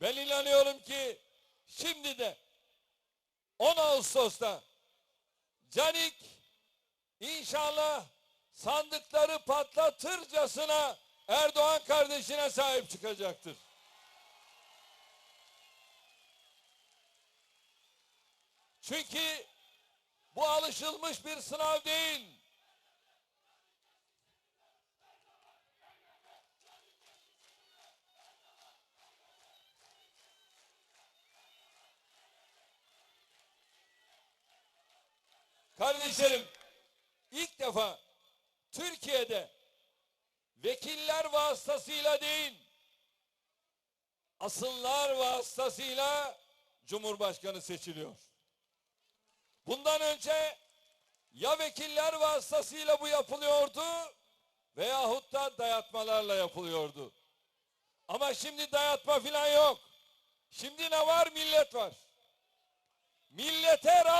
Ben inanıyorum ki şimdi de 10 Ağustos'ta Canik inşallah sandıkları patlatırcasına Erdoğan kardeşine sahip çıkacaktır. Çünkü bu alışılmış bir sınav değil. Kardeşlerim, ilk defa Türkiye'de vekiller vasıtasıyla değil, asıllar vasıtasıyla Cumhurbaşkanı seçiliyor. Bundan önce ya vekiller vasıtasıyla bu yapılıyordu veyahut da dayatmalarla yapılıyordu. Ama şimdi dayatma filan yok. Şimdi ne var? Millet var. Millete rağmen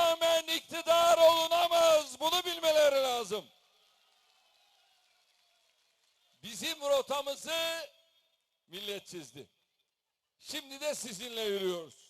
millet çizdi. Şimdi de sizinle yürüyoruz.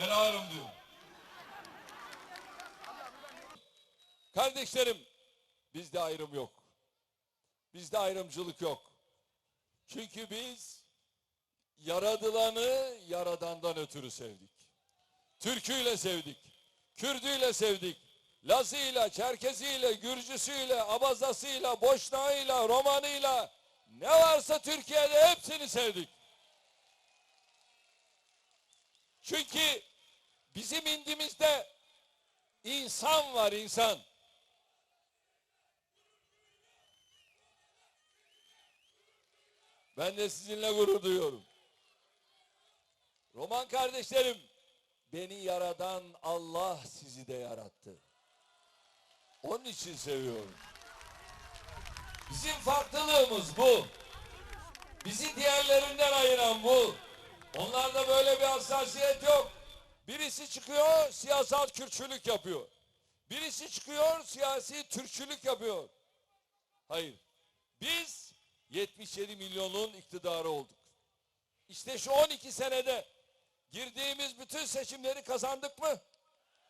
Ben ağırım diyor. Kardeşlerim, bizde ayrım yok. Bizde ayrımcılık yok. Çünkü biz yaradılanı yaradandan ötürü sevdik. Türküyle sevdik. Kürdüyle sevdik. Lazıyla, Çerkeziyle, Gürcüsüyle, Abazasıyla, Boşnağıyla, Romanıyla ne varsa Türkiye'de hepsini sevdik. Çünkü bizim indimizde insan var insan. Ben de sizinle gurur duyuyorum. Roman kardeşlerim, beni yaradan Allah sizi de yarattı. Onun için seviyorum. Bizim farklılığımız bu. Bizi diğerlerinden ayıran bu. Onlarda böyle bir hassasiyet yok. Birisi çıkıyor siyasal kürçülük yapıyor. Birisi çıkıyor siyasi Türkçülük yapıyor. Hayır. Biz 77 milyonun iktidarı olduk. İşte şu 12 senede girdiğimiz bütün seçimleri kazandık mı?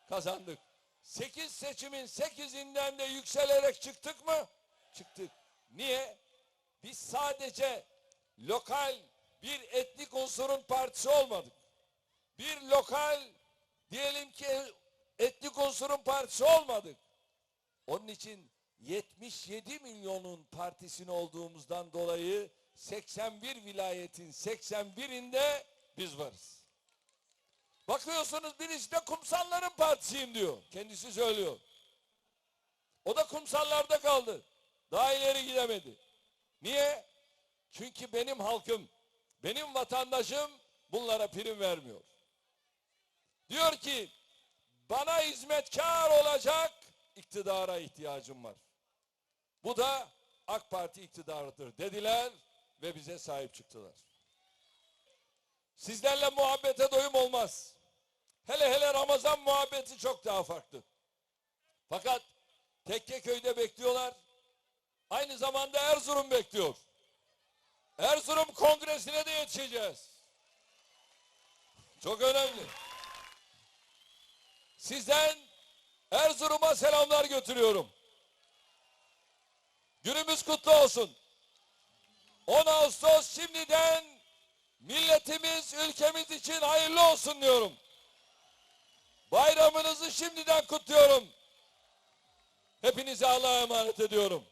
Kazandık. 8 seçimin 8'inden de yükselerek çıktık mı? Çıktık. Niye? Biz sadece lokal bir etnik unsurun partisi olmadık. Bir lokal diyelim ki etnik unsurun partisi olmadık. Onun için 77 milyonun partisini olduğumuzdan dolayı 81 vilayetin 81'inde biz varız. Bakıyorsunuz birisi de kumsalların partisiyim diyor. Kendisi söylüyor. O da kumsallarda kaldı. Daha ileri gidemedi. Niye? Çünkü benim halkım, benim vatandaşım bunlara prim vermiyor. Diyor ki bana hizmetkar olacak iktidara ihtiyacım var. Bu da AK Parti iktidarıdır dediler ve bize sahip çıktılar. Sizlerle muhabbete doyum olmaz. Hele hele Ramazan muhabbeti çok daha farklı. Fakat Tekkeköy'de bekliyorlar. Aynı zamanda Erzurum bekliyor. Erzurum Kongresi'ne de yetişeceğiz. Çok önemli. Sizden Erzurum'a selamlar götürüyorum. Günümüz kutlu olsun. 10 Ağustos şimdiden milletimiz, ülkemiz için hayırlı olsun diyorum. Bayramınızı şimdiden kutluyorum. Hepinize Allah'a emanet ediyorum.